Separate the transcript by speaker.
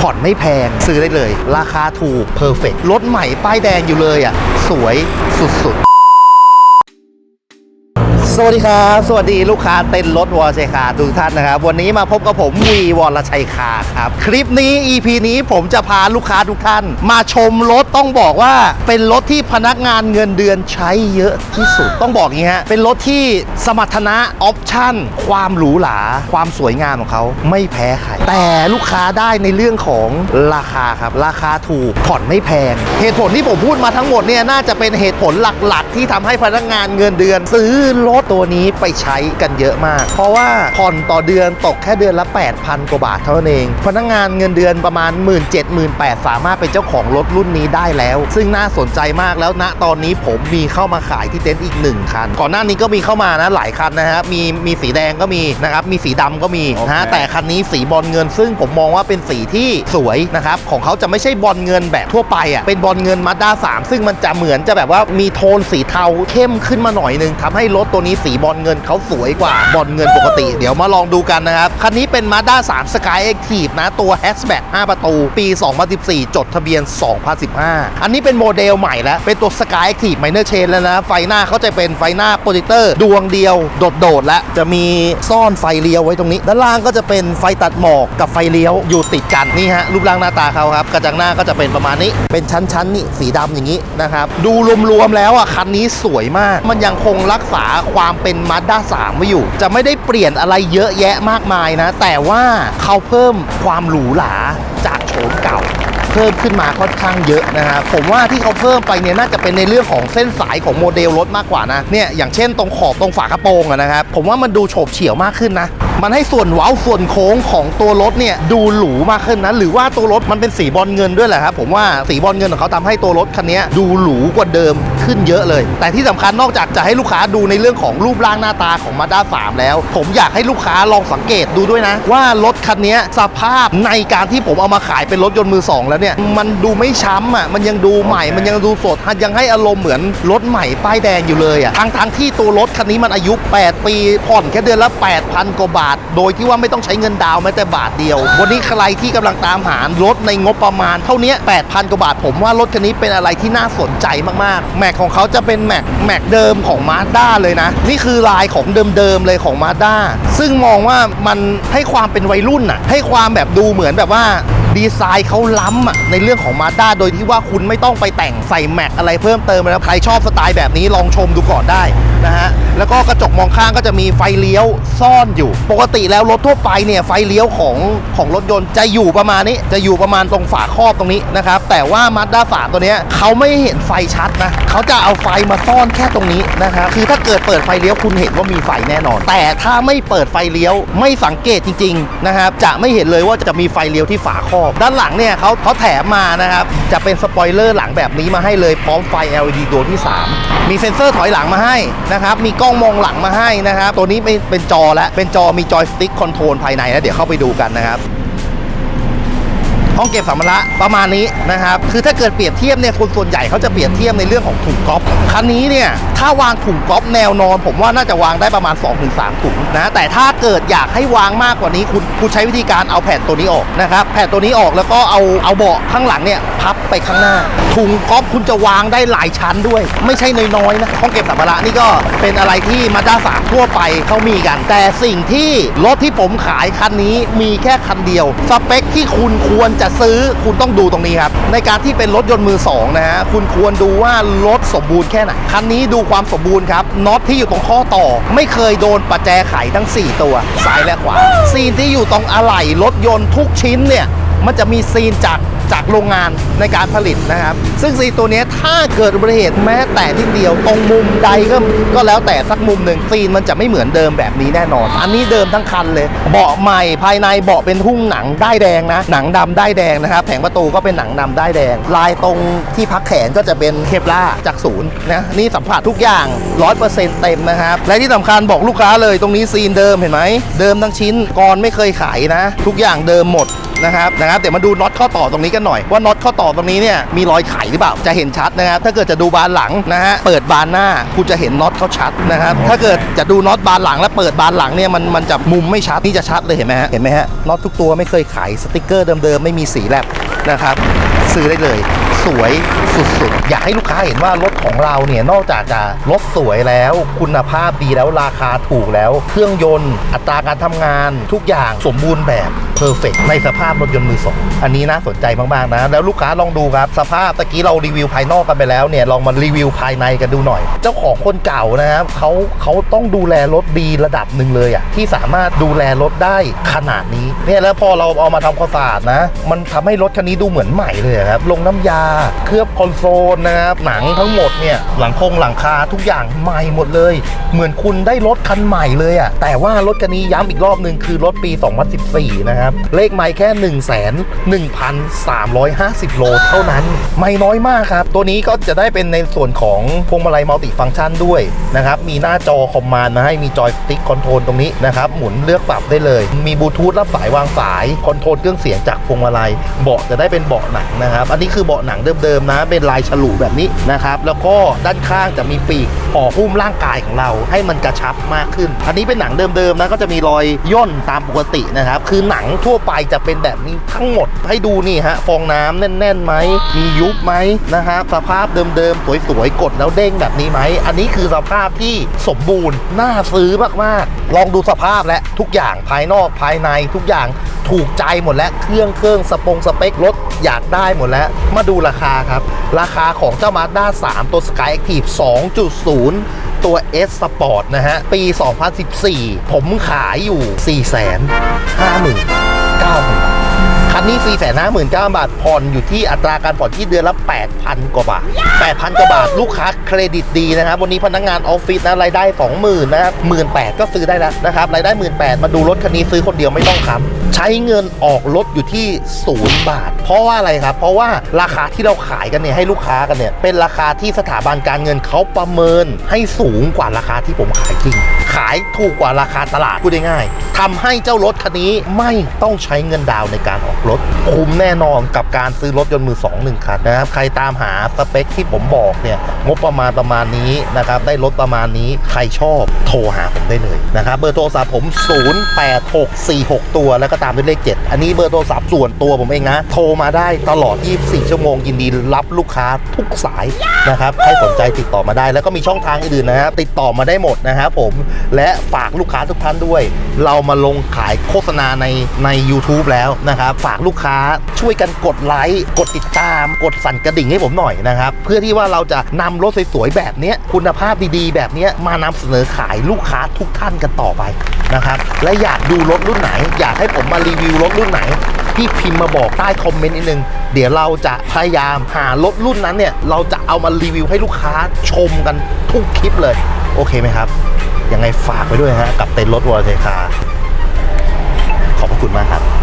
Speaker 1: ผ่อนไม่แพงซื้อได้เลย ราคาถูกเพอร์เฟกรถใหม่ป้ายแดงอยู่เลยอะสวยสุดๆ สวัสดีครับ สวัสดีลูกค้าเต้นรถวอชัยคาทุกท่านนะครับ วันนี้มาพบกับผมวีวอรชัยคาครับ คลิปนี้ EP นี้ผมจะพาลูกค้าทุกท่าน มาชมรถต้องบอกว่าเป็นรถที่พนักงานเงินเดือนใช้เยอะที่สุด ต้องบอกอย่างนี้ฮะ เป็นรถที่สมรรถนะออปชั่น ความหรูหรา ความสวยงามของเขาไม่แพ้ใคร แต่ลูกค้าได้ในเรื่องของราคาครับ ราคาถูกผ่อนไม่แพง เหตุผลที่ผมพูดมาทั้งหมดเนี่ยน่าจะเป็นเหตุผลหลักๆ ที่ทำให้พนักงานเงินเดือนซื้อรถตัวนี้ไปใช้กันเยอะมาก เพราะว่าผ่อนต่อเดือนตกแค่เดือนละ 8,000 กว่าบาทเท่านั้นเอง พนักงานเงินเดือนประมาณ 1 7 0 0 0 0 8สามารถเป็นเจ้าของรถรุ่นนี้ได้แล้ว ซึ่งน่าสนใจมากแล้วณตอนนี้ผมมีเข้ามาขายที่เต็นท์อีก 1 คัน ก่อนหน้านี้ก็มีเข้ามานะหลายคันนะฮะมีมีสีแดงก็มีนะครับมีสีดำก็มีนะฮะ
Speaker 2: โอเค
Speaker 1: แต่คันนี้สีบอลเงิน ซึ่งผมมองว่าเป็นสีที่สวยนะครับของเขาจะไม่ใช่บอลเงินแบบทั่วไปอะเป็นบอลเงินมาด้า3ซึ่งมันจะเหมือนจะแบบว่ามีโทนสีเทาเข้มขึ้นมาหน่อยนึงทำให้รถตัวนี้สีบอลเงินเขาสวยกว่าบอลเงินปกติ เดี๋ยวมาลองดูกันนะครับ คันนี้เป็น Mazda 3 Sky Active นะ ตัว Hatchback 5ประตู ปี 2014 จดทะเบียน 2015 อันนี้เป็นโมเดลใหม่แล้ว เป็นตัว Sky Active Minor Chain แล้วนะ ไฟหน้าเขาจะเป็นไฟหน้าโปรเจคเตอร์ดวงเดียว โดดๆแล้วจะมีซ่อนไฟเลี้ยวไว้ตรงนี้ ด้านล่างก็จะเป็นไฟตัดหมอกกับไฟเลี้ยวอยู่ติดกันนี่ฮะรูปร่างหน้าตาเขาครับกระจังหน้าก็จะเป็นประมาณนี้ เป็นชั้นๆนี่สีดำอย่างนี้นะครับดูรวมๆแล้วอะคันนี้สวยมาก มันยังคงรักษาความตามเป็น Mazda 3ไว้อยู่ จะไม่ได้เปลี่ยนอะไรเยอะแยะมากมายนะ แต่ว่าเขาเพิ่มความหรูหราจากโฉมเก่าเพิ่มขึ้นมาค่อนข้างเยอะนะฮะผมว่าที่เขาเพิ่มไปเนี่ยน่าจะเป็นในเรื่องของเส้นสายของโมเดลรถมากกว่านะเนี่ยอย่างเช่นตรงขอบตรงฝากระโปรงอะนะครับผมว่ามันดูโฉบเฉี่ยวมากขึ้นนะ มันให้ส่วนเว้าส่วนโค้งของตัวรถเนี่ยดูหรูมากขึ้นนะหรือว่าตัวรถมันเป็นสีบอลเงินด้วยแหละครับผมว่าสีบอลเงินของเขาทำให้ตัวรถคันนี้ดูหรูกว่าเดิมขึ้นเยอะเลย แต่ที่สำคัญนอกจากจะให้ลูกค้าดูในเรื่องของรูปร่างหน้าตาของ Mazda 3แล้ว ผมอยากให้ลูกค้าลองสังเกตดูด้วยนะ ว่ารถคันนี้สภาพในการที่ผมเอามาขายเป็นรถยนต์มือสองแล้วเนี่ยมันดูไม่ช้ำอะมันยังดูใหม่มันยังดูสดยังให้อารมณ์เหมือนรถใหม่ป้ายแดงอยู่เลยอะทั้งทั้งที่ตัวรถคันนี้มันอายุ 8 ปีผ่อนแค่เดือนละ8,000กว่าบาทโดยที่ว่าไม่ต้องใช้เงินดาวแม้แต่บาทเดียว วันนี้ใครที่กำลังตามหารถในงบประมาณ เท่านี้8,000กว่าบาทผมว่ารถคันนี้เป็นอะไรที่น่าสนใจมากๆ แม็กของเขาจะเป็นแม็กแม็กเดิมของมาด้าเลยนะ นี่คือลายของเดิมๆเลยของมาด้าซึ่งมองว่ามันให้ความเป็นวัยรุ่นอะให้ความแบบดูเหมือนแบบว่าดีไซน์เขาล้ำอะในเรื่องของมาด้าโดยที่ว่าคุณไม่ต้องไปแต่งใส่แม็กอะไรเพิ่มเติมนะครับใครชอบสไตล์แบบนี้ลองชมดูก่อนได้นะฮะแล้วก็กระจกมองข้างก็จะมีไฟเลี้ยวซ่อนอยู่ ปกติแล้วรถทั่วไปเนี่ยไฟเลี้ยวของของรถยนต์จะอยู่ประมาณนี้จะอยู่ประมาณตรงฝาครอบตรงนี้นะครับแต่ว่ามาด้าฝาตัวเนี้ยเขาไม่เห็นไฟชัดนะเขาจะเอาไฟมาซ่อนแค่ตรงนี้นะครับคือถ้าเกิดเปิดไฟเลี้ยวคุณเห็นว่ามีไฟแน่นอน แต่ถ้าไม่เปิดไฟเลี้ยวไม่สังเกตจริงๆนะครับจะไม่เห็นเลยว่าจะมีไฟเลี้ยวที่ฝาครอบ ด้านหลังเนี่ยเขาเขาแถมมานะครับจะเป็นสปอยเลอร์หลังแบบนี้มาให้เลยพร้อมไฟ LED ดวงที่ 3 มีเซ็นเซอร์ถอยหลังมาให้นะครับ มีกล้องมองหลังมาให้นะครับ ตัวนี้เป็นเป็นจอแล้วเป็นจอมีจอยสติ๊กคอนโทรลภายในนะเดี๋ยวเข้าไปดูกันนะครับ ห้องเก็บสัมภาระประมาณนี้นะครับคือถ้าเกิดเปรียบเทียบเนี่ยคนส่วนใหญ่เขาจะเปรียบเทียบในเรื่องของถุงก๊อฟคันนี้เนี่ยถ้าวางถุงก๊อฟแนวนอน ผมว่าน่าจะวางได้ประมาณ 2-3 ถุงนะแต่ถ้าเกิดอยากให้วางมากกว่านี้คุณคุณใช้วิธีการเอาแผ่นตัวนี้ออกนะครับแผ่นตัวนี้ออกแล้วก็เอาเอาเบาะข้างหลังเนี่ยพับไปข้างหน้า ถุงก๊อฟคุณจะวางได้หลายชั้นด้วย ไม่ใช่น้อยๆนะห้องเก็บสัมภาระนี่ก็เป็นอะไรที่มาด้าสามทั่วไปเขามีกัน แต่สิ่งที่รถที่ผมขายคันนี้มีแค่คันเดียว สเปคที่คุณควรจะซื้อคุณต้องดูตรงนี้ครับ ในการที่เป็นรถยนต์มือสองนะฮะคุณควรดูว่ารถสมบูรณ์แค่ไหนคันนี้ดูความสมบูรณ์ครับน็อตที่อยู่ตรงข้อต่อ ไม่เคยโดนประแจไขทั้ง 4 ตัวซ้ายและขวาซีนที่อยู่ตรงอะไหล่รถยนต์ทุกชิ้นเนี่ยมันจะมีซีนจาก จากโรงงานในการผลิตนะครับ ซึ่งซีนตัวนี้ถ้าเกิดอุบัติเหตุแม้แต่นิดเดียวตรงมุมใดก็ก็แล้วแต่สักมุมหนึ่งซีนมันจะไม่เหมือนเดิมแบบนี้แน่นอน อันนี้เดิมทั้งคันเลย เบาะใหม่ภายในเบาะเป็นหุ้มหนังได้แดงนะ หนังดำได้แดงนะครับแผงประตูก็เป็นหนังดำได้แดง ลายตรงที่พักแขนก็จะเป็นเคปล่าจากศูนย์นะนี่สัมผัสทุกอย่าง 100%เต็มนะครับและที่สำคัญบอกลูกค้าเลยตรงนี้ซีนเดิมเห็นไหมเดิมทั้งชิ้นก่อนไม่เคยขายนะ ทุกอย่างเดิมหมดนะครับนะครับเดี๋ยวมาดูน็อตข้อต่อตรงนี้กันกันหน่อยว่าน็อตข้อต่อตรงนี้เนี่ยมีรอยไขหรือเปล่าจะเห็นชัดนะครับถ้าเกิดจะดูบานหลังนะฮะเปิดบานหน้าคุณจะเห็นน็อตเขาชัดนะครับถ้าเกิดจะดูน็อตบานหลัง และเปิดบานหลังเนี่ยมันมันจะมุมไม่ชัดนี่จะชัดเลยเห็นไหมฮะเห็นไหมฮะน็อตทุกตัวไม่เคยไขสติกเกอร์เดิมๆไม่มีสีแลบนะครับซื้อได้เลย สวยสุดๆ อยากให้ลูกค้าเห็นว่ารถของเราเนี่ย นอกจากจะรถสวยแล้ว คุณภาพดีแล้วราคาถูกแล้ว เครื่องยนต์ อัตราการทำงาน ทุกอย่างสมบูรณ์แบบ เพอร์เฟกในสภาพรถยนต์มือสองอันนี้น่าสนใจมาก ๆ นะ แล้วลูกค้าลองดูครับ สภาพตะกี้เรารีวิวภายนอกกันไปแล้วเนี่ย ลองมารีวิวภายในกันดูหน่อย เจ้าของคนเก่านะครับเขาเขาต้องดูแลรถดีระดับหนึ่งเลยอะที่สามารถดูแลรถได้ขนาดนี้เนี่ยแล้วพอเราเอามาทำความสะอาดนะ มันทำให้รถคันนี้ดูเหมือนใหม่เลยครับลงน้ำยาเคลือบคอนโซลนะครับหนังทั้งหมดเนี่ยหลังคงหลังคาทุกอย่างใหม่หมดเลย เหมือนคุณได้รถคันใหม่เลยอะแต่ว่ารถคันนี้ย้ำอีกรอบหนึ่งคือรถปี 2014 นะครับเลขไม่แค่1 1 1,350 โลเท่านั้น ไม่น้อยมากครับ ตัวนี้ก็จะได้เป็นในส่วนของพวงมาลัยมัลติฟังก์ชันด้วยนะครับ มีหน้าจอคอมมานด์มาให้มีจอยสติ๊กคอนโทรลตรงนี้นะครับ หมุนเลือกปรับได้เลย มีบลูทูธรับสายวางสายคอนโทรลเครื่องเสียงจากพวงมาลัยเบาะจะได้เป็นเบาะหนังนะครับ อันนี้คือเบาะหนังเดิมๆนะ เป็นลายฉลุแบบนี้นะครับ แล้วก็ด้านข้างจะมีปีกห่อหุ้มร่างกายของเราให้มันกระชับมากขึ้น อันนี้เป็นหนังเดิมๆนะก็จะมีรอยย่นตามปกตินะครับ คือหนังทั่วไปจะเป็นแบบนี้ทั้งหมด ให้ดูนี่ฮะ ฟองน้ำแน่นๆไหม มียุบไหมนะครับสภาพเดิมๆ สวยๆ กดแล้วเด้งแบบนี้ไหม อันนี้คือสภาพที่สมบูรณ์ น่าซื้อมากๆ ลองดูสภาพและทุกอย่างภายนอกภายในทุกอย่างถูกใจหมดแล้ว เครื่องเครื่องสปงสเปครถอยากได้หมดแล้ว มาดูราคาครับ ราคาของเจ้า Mazda 3ตัว Sky Active 2.0 ตัว S Sport นะฮะ ปี 2014 ผมขายอยู่ 4 5 9 0 0 0คันนี้4 5 9 0 0 0 บาทผ่อนอยู่ที่อัตราการผ่อนที่เดือนละ 8,000 กว่าบาท 8,000 กว่าบาท ลูกค้าเครดิตดีนะครับ วันนี้พนักงานออฟฟิศนะรายได้ 20,000 นะครับ18,000ก็ซื้อได้แล้วนะครับ รายได้ 18,000 มาดูรถคันนี้ซื้อคนเดียวไม่ต้องค้ำ ใช้เงินออกรถอยู่ที่0บาท เพราะว่าอะไรครับ เพราะว่าราคาที่เราขายกันเนี่ยให้ลูกค้ากันเนี่ยเป็นราคาที่สถาบันการเงินเขาประเมินให้สูงกว่าราคาที่ผมขายจริง ขายถูกกว่าราคาตลาดพูดง่ายๆ ทำให้เจ้ารถคันนี้ไม่ต้องใช้เงินดาวในการออกรถ คุ้มแน่นอนกับการซื้อรถยนต์มือสองหนึ่งคันนะครับ ใครตามหาสเปคที่ผมบอกเนี่ยงบประมาณประมาณนี้นะครับ ได้รถประมาณนี้ใครชอบโทรหาผมได้เลยนะครับ เบอร์โทรศัพท์ผม 08646 ตัวแล้วก็ตามด้วยเลข 7 อันนี้เบอร์โทรศัพท์ส่วนตัวผมเองนะ โทรมาได้ตลอด 24 ชั่วโมงยินดีรับลูกค้าทุกสายนะครับ ใครสนใจติดต่อมาได้ แล้วก็มีช่องทางอื่นๆนะครับติดต่อมาได้หมดนะครับผม และฝากลูกค้าทุกท่านด้วย เรามาลงขายโฆษณาในใน YouTube แล้วนะครับ ฝากลูกค้าช่วยกันกดไลค์กดติดตาม กดสั่นกระดิ่งให้ผมหน่อยนะครับ เพื่อที่ว่าเราจะนำรถสวยๆแบบนี้คุณภาพดีๆ แบบนี้มานำเสนอขายลูกค้าทุกท่านกันต่อไปนะครับ และอยากดูรถรุ่นไหน อยากให้ผมมารีวิวรถรุ่นไหนพี่พิมพ์มาบอกใต้คอมเมนต์นิดนึง เดี๋ยวเราจะพยายามหารถรุ่นนั้นเนี่ย เราจะเอามารีวิวให้ลูกค้าชมกันทุกคลิปเลย โอเคไหมครับ ยังไงฝากไว้ด้วยฮะกับเต็นท์รถวอลเทคาระ คุณมากครับ